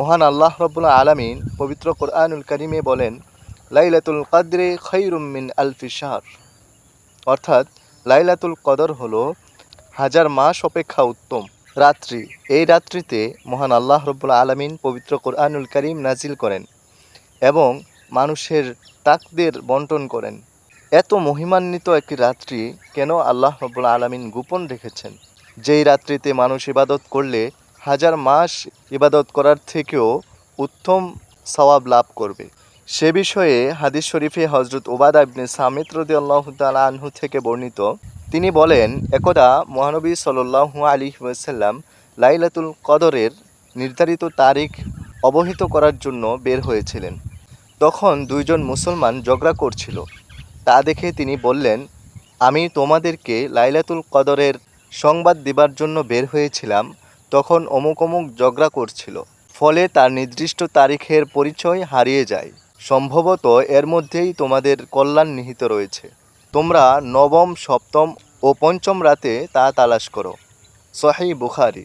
মহান আল্লাহ রব্বুল আলামিন পবিত্র কোরআনুল করিমে বলেন, লাইলাতুল কদরে খৈরুমিন আলফি শাহর। অর্থাৎ লাইলাতুল কদর হল হাজার মাস অপেক্ষা উত্তম রাত্রি। এই রাত্রিতে মহান আল্লাহ রব্বুল আলামিন পবিত্র কোরআনুল করিম নাজিল করেন এবং মানুষের তাকদের বন্টন করেন। এত মহিমান্বিত একটি রাত্রি কেন আল্লাহ রব্বুল আলামিন গোপন রেখেছেন? যেই রাত্রিতে মানুষ ইবাদত করলে হাজার মাস ইবাদত করার থেকেও উত্তম সওয়াব লাভ করবে। সে বিষয়ে হাদিস শরীফে হজরত ওবাদা ইবনে সামিত রদি আল্লাহ তালা আনহু থেকে বর্ণিত, তিনি বলেন, একদা মহানবী সাল্লু আলী ওয়াসাল্লাম লাইলাতুল কদরের নির্ধারিত তারিখ অবহিত করার জন্য বের হয়েছিলেন। তখন দুইজন মুসলমান ঝগড়া করছিল। তা দেখে তিনি বললেন, আমি তোমাদেরকে লাইলাতুল কদরের সংবাদ দিবার জন্য বের হয়েছিলাম তখন অমুক অমুক ঝগড়া করছিল। ফলে তার নির্দিষ্ট তারিখের পরিচয় হারিয়ে যায়। সম্ভবত এর মধ্যেই তোমাদের কল্যাণ নিহিত রয়েছে। তোমরা নবম, সপ্তম ও পঞ্চম রাতে তা তালাশ করো। সহি বুখারি।